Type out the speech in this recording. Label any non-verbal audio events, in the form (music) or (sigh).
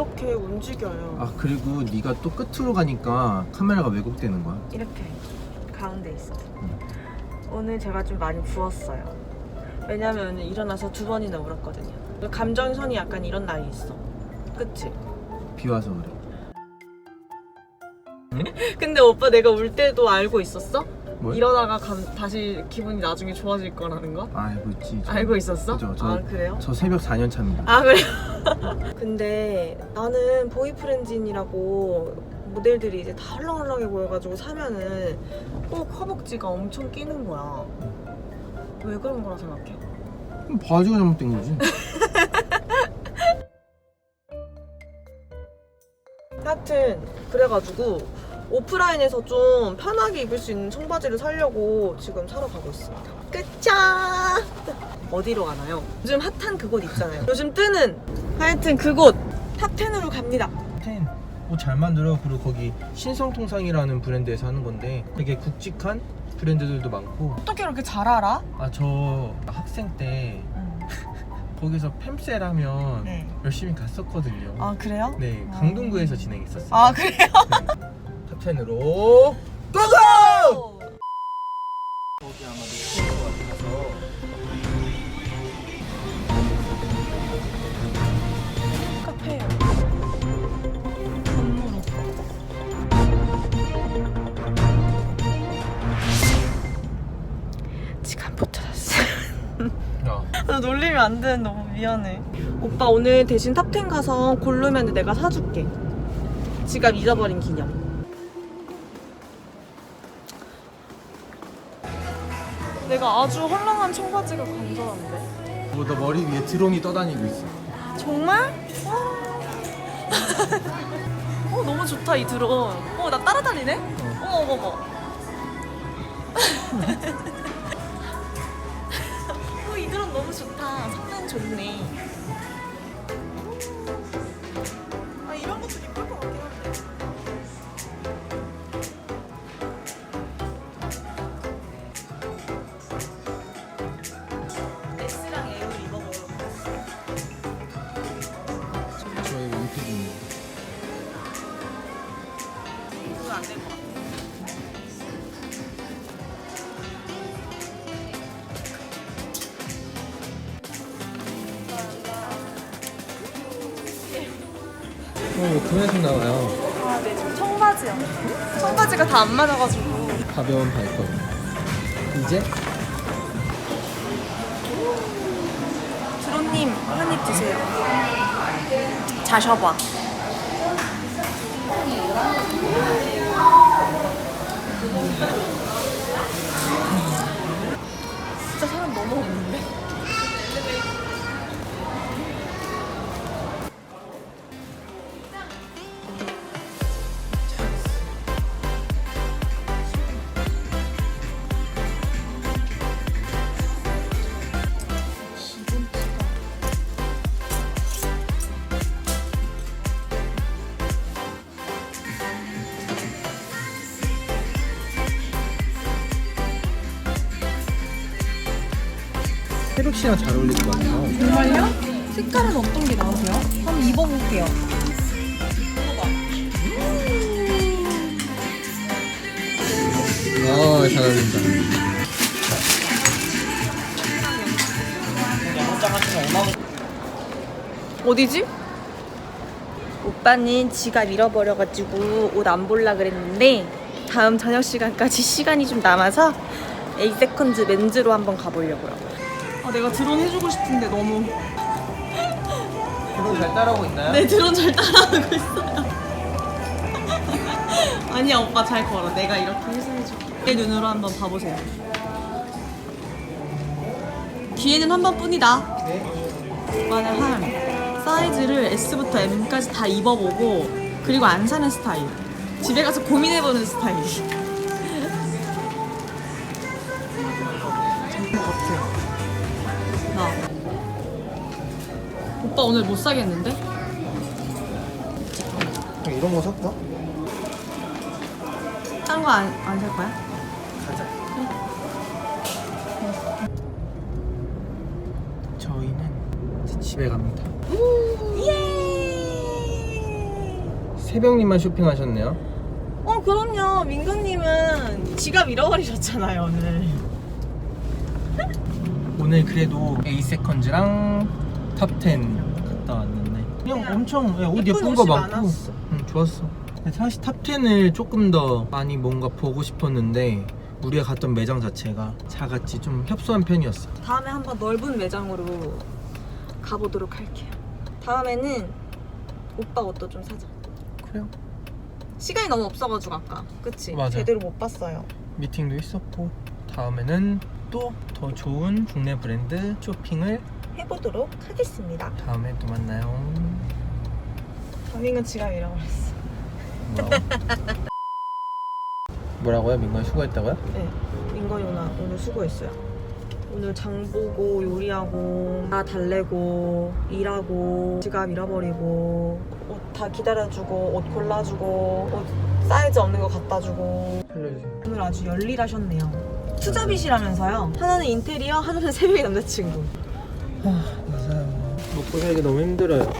이렇게 움직여요. 아 그리고 네가 또 끝으로 가니까 카메라가 왜곡되는 거야. 이렇게 가운데 있어. 음. 오늘 제가 좀 많이 부었어요. 왜냐면 일어나서 두 번이나 울었거든요. 감정선이 약간 이런 날이 있어. 그치? 비 와서 그래. (laughs) 근데 오빠 내가 울 때도 알고 있었어? 뭘? 이러다가 감- 다시 기분이 나중에 좋아질 거라는 거? 알고 있지. 저- 알고 있었어? 그죠, 저- 아 그래요? 저 새벽 4년 차입니다. 아 그래요? (laughs) 근데 나는 보이프렌진이라고 모델들이 이제 다 헐렁헐렁해 보여가지고 사면은 꼭 허벅지가 엄청 끼는 거야. 왜 그런 거라 생각해? 그럼 바지가 잘못된 거지. 하여튼 그래가지고 오프라인에서 좀 편하게 입을 수 있는 청바지를 사려고 지금 사러 가고 있습니다. 끝자! 어디로 가나요? 요즘 핫한 그곳 있잖아요. 요즘 뜨는 하여튼 그곳 탑10으로 갑니다. 텐. 옷잘 만들어. 그리고 거기 신성통상이라는 브랜드에서 하는 건데 되게 굵직한 브랜드들도 많고. 어떻게 이렇게 잘 알아? 아 저 학생 때 거기서 팸셀 하면 네. 열심히 갔었거든요. 아 그래요? 네, 아. 강동구에서 진행했었어요. 아 그래요? (laughs) 탑10으로 고고! 거기 아마 높은 것 같아서 카페예요. 건물 지갑 못 찾았어. 야, 나 놀리면 안 되는 너무 미안해. 오빠 오늘 대신 탑10 가서 고르면 내가 사줄게. 지갑 잊어버린 기념. 내가 아주 헐렁한 청바지가 간절한데. 뭐 너 머리 위에 드론이 떠다니고 있어. 정말? 어 (laughs) 너무 좋다 이 드론. 어 나 따라다니네? 어머 어머 어머. (laughs) 어 이 드론 너무 좋다. 성능 좋네. 그거 안될 것 같아. 어, 그네서 나와요. 아, 네, 청바지요. 청바지가 다 안 맞아가지고. 가벼운 발걸음. 이제 드론님, 한 입 드세요. 자셔봐. 진짜 사람 너무 없는데? 새벽 씨랑 잘 어울릴 것 같아요. 정말요? 색깔은 어떤 게 나오세요? 한번 입어볼게요. 어, 잘 어울린다. 어디지? 오빠는 지갑 잃어버려가지고 옷 안 볼라 그랬는데 다음 저녁 시간까지 시간이 좀 남아서 에이세컨즈 멘즈로 한번 가보려고요. 아 내가 드론 해주고 싶은데 너무 그거 잘 따라오고 있나요? 내 드론 잘 따라하고 있어요. (laughs) 아니야 오빠 잘 걸어. 내가 이렇게 해서 해줄게. 내 눈으로 한번 봐보세요. 뒤에는 한 번뿐이다. 오빠는 한 사이즈를 S부터 M까지 다 입어보고 그리고 안 사는 스타일. 집에 가서 고민해보는 스타일. 오빠 오늘 못 사겠는데? 이런 거 샀다? 딴 거 안 안 살 거야? 가자. 저희는 이제 집에 갑니다. 예! 새벽님만 쇼핑하셨네요. 어 그럼요 민경님은 지갑 잃어버리셨잖아요 오늘 오늘 그래도 에이세컨즈랑 탑10 갔다 왔는데. 그냥 그냥 엄청 야, 옷 예쁜 예쁜 거 옷이 많고. 많았어. 응, 좋았어. 근데 사실 탑10을 조금 더 많이 뭔가 보고 싶었는데 우리가 갔던 매장 자체가 작았지 좀 협소한 편이었어. 다음에 한번 넓은 매장으로 가보도록 할게요. 다음에는 오빠 옷도 좀 사자. 그래요? 시간이 너무 없어가지고 아까. 그치? 맞아. 제대로 못 봤어요. 미팅도 있었고 다음에는 또 더 좋은 국내 브랜드 쇼핑을 해보도록 하겠습니다. 다음에 또 만나요. 다민은 지갑 잃어버렸어. (laughs) 뭐라고요? 민건 수고했다고요? 네 민건이 오늘, 오늘 수고했어요. 오늘 장 보고 요리하고 다 달래고 일하고 지갑 잃어버리고 옷 다 기다려주고 옷 골라주고 옷 사이즈 없는 거 갖다 주고 살려주세요. 오늘 아주 열일하셨네요. 투잡이시라면서요? 하나는 인테리어 하나는 (laughs) 새벽에 남자친구 맞아요. 먹고 살기 너무 힘들어요